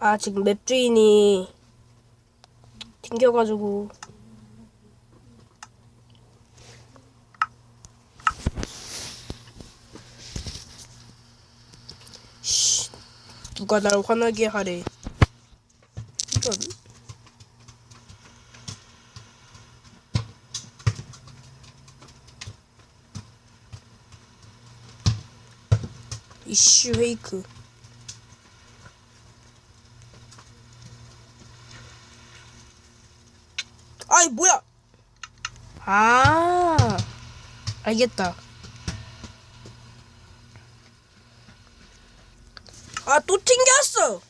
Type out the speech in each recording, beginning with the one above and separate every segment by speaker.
Speaker 1: 아 지금 맵 주인이 튕겨가지고. 씨 누가 날 화나게 하래. 이런. 이슈 페이크 아이 뭐야? 아 알겠다. 아 또 튕겼어.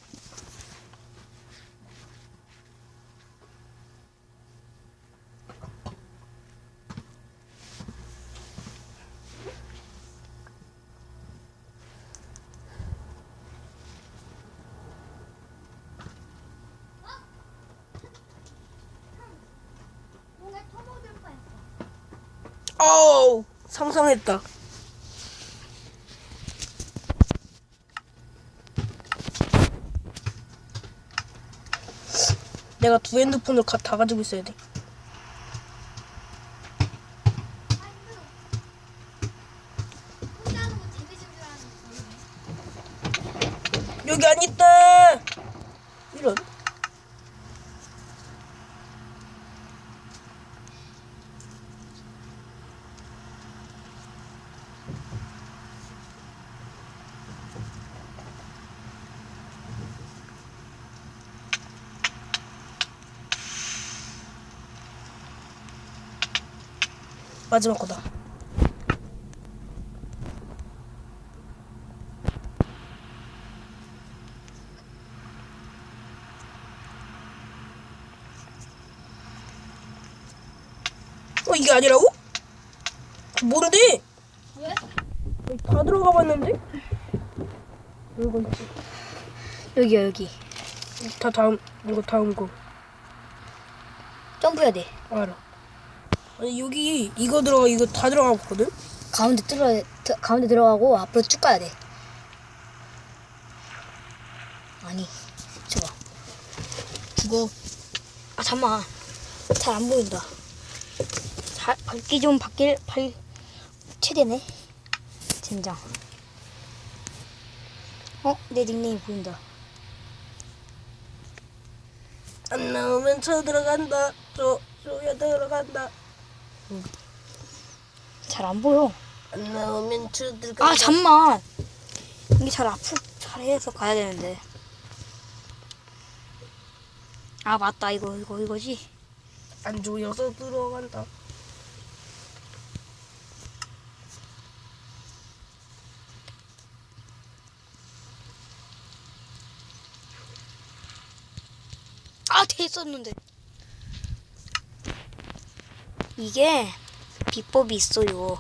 Speaker 2: 뭔가 터먹을 뻔했어.
Speaker 1: 어우 상상했다. 내가 두 핸드폰을 가- 다 가지고 있어야 돼. 여기 안 있다. 이런. 마지막 거다. 어 이게 아니라고? 뭔데?
Speaker 2: 왜?
Speaker 1: 다 들어가 봤는데? 이거 있지.
Speaker 3: 여기야 여기
Speaker 1: 다 다음 이거 다음 거
Speaker 3: 점프해야 돼
Speaker 1: 알아. 아니 여기 이거 들어가 이거 다 들어가 봤거든?
Speaker 3: 가운데 드- 가운데 들어가고 앞으로 쭉 가야 돼 아니 저봐
Speaker 1: 죽어.
Speaker 3: 아 잠만 잘 안 보인다 잘 밝기 좀 바뀔 발 최대네 젠장 어? 내 닉네임 보인다
Speaker 1: 안 나오면 저 들어간다. 저 저야 들어간다.
Speaker 3: 잘 안 보여.
Speaker 1: 안 나오면 저 들어간다.
Speaker 3: 아 잠만. 이게 잘 앞으로 잘해서 가야 되는데. 아 맞다. 이거 이거 이거지?
Speaker 1: 안 조여서 들어간다.
Speaker 3: 아 됐었는데 이게 비법이 있어요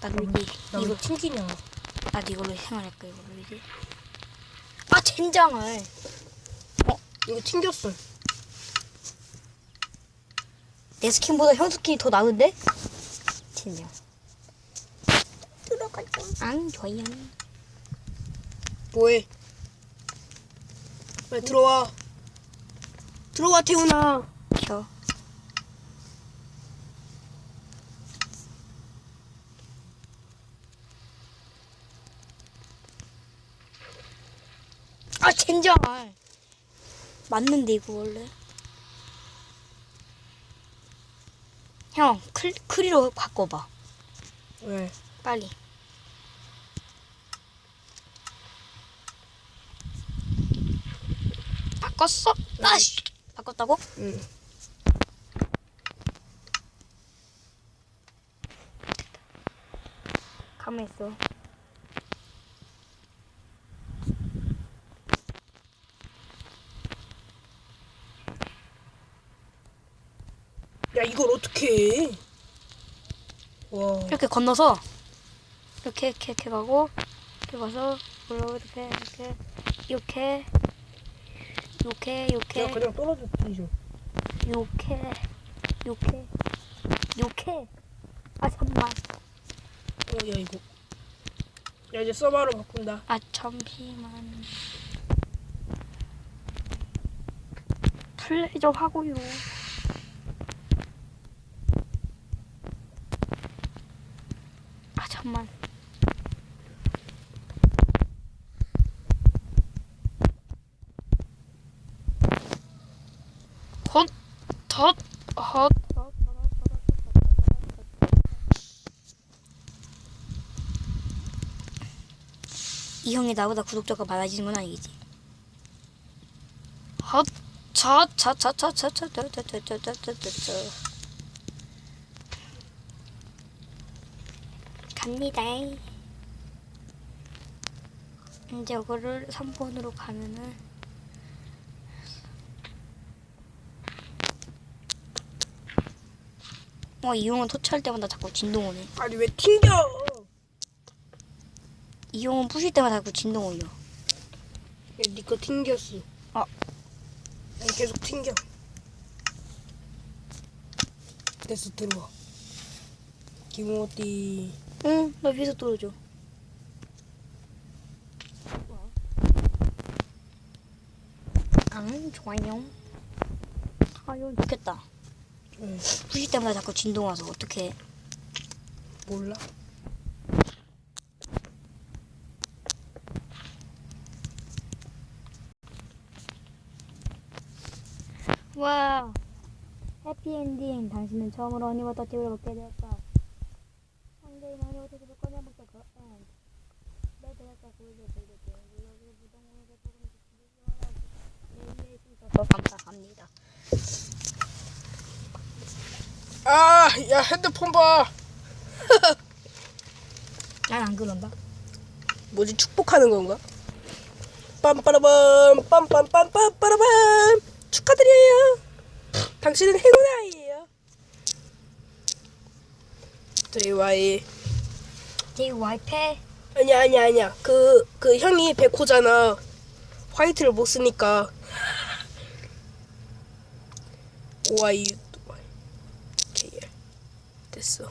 Speaker 3: 난 여기
Speaker 1: 나왜
Speaker 3: 이거
Speaker 1: 튕기냐?
Speaker 3: 난 이걸로 생활할까 이걸로 이제 아 젠장을
Speaker 1: 이거 튕겼어.
Speaker 3: 내 스킨보다 형 스킨이 더 나은데 젠장
Speaker 1: 들어갈까?
Speaker 3: 안 좋아요
Speaker 1: 뭐해? 빨리 들어와. 들어와 태훈아.
Speaker 3: 켜 아, 젠장을. 맞는데, 이거 원래. 형, 클, 크리로 바꿔봐.
Speaker 1: 왜?
Speaker 3: 빨리. 바꿨어? 아씨! 바꿨다고?
Speaker 1: 응.
Speaker 3: 가만 있어.
Speaker 1: 야 이걸 어떻게 해? 와.
Speaker 3: 이렇게 건너서 이렇게 이렇게 이렇게 가고 이렇게 가서 올라오고 이렇게 이렇게 이렇게 이렇게
Speaker 1: 야 그냥 떨어졌지 좀.
Speaker 3: 이렇게 이렇게 이렇게 아 잠만
Speaker 1: 어, 야 이거. 야 이제 서버로 바꾼다.
Speaker 3: 아 잠시만 플레이 좀 하고요 아 잠만 헛헛헛헛 이 형이 나보다 구독자가 많아지는 건 아니겠지? 헛, 차, 차, 차, 차, 차, 차, 차, 차, 차, 차, 차, 차. 갑니다. 이제 이거를 3번으로 가면은 어, 이 형은 터치할 때마다 자꾸 진동 오네.
Speaker 1: 아니 왜 튕겨?
Speaker 3: 이 형은 부실 때마다 자꾸 진동 올려.
Speaker 1: 니거 튕겼어.
Speaker 3: 아.
Speaker 1: 아니, 계속 튕겨. 됐어 들어와. 김호띠.
Speaker 3: 응, 나 위에서 떨어져. 응, 좋아요. 아, 이건 좋겠다.
Speaker 1: 응.
Speaker 3: 부실 때마다 자꾸 진동 와서 어떻게?
Speaker 1: 몰라.
Speaker 3: 와, 해피엔딩. 당신은 처음으로 허니버터 팁을 먹게 되었다. 상대인 허니버터 팁을 꺼내먹자. 그 엔. 내 구일을 들게 되 여기 부동산에 조금 내일에 있어서 감사합니다.
Speaker 1: 아, 야 핸드폰 봐.
Speaker 3: 난 안 그런다.
Speaker 1: 뭐지 축복하는 건가? 빰빠라밤 빰빰빰빰 빠라밤 축하드려요. 당신은 행운의 아이예요. JY
Speaker 3: 제 와이프
Speaker 1: 아니야 아니야 아니야 그 그 형이 백호잖아 화이트를 못 쓰니까 KL 됐어.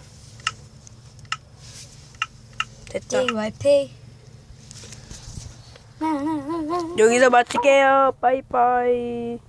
Speaker 1: 됐다.
Speaker 3: 나나나나
Speaker 1: 여기서 마칠게요. 빠이빠이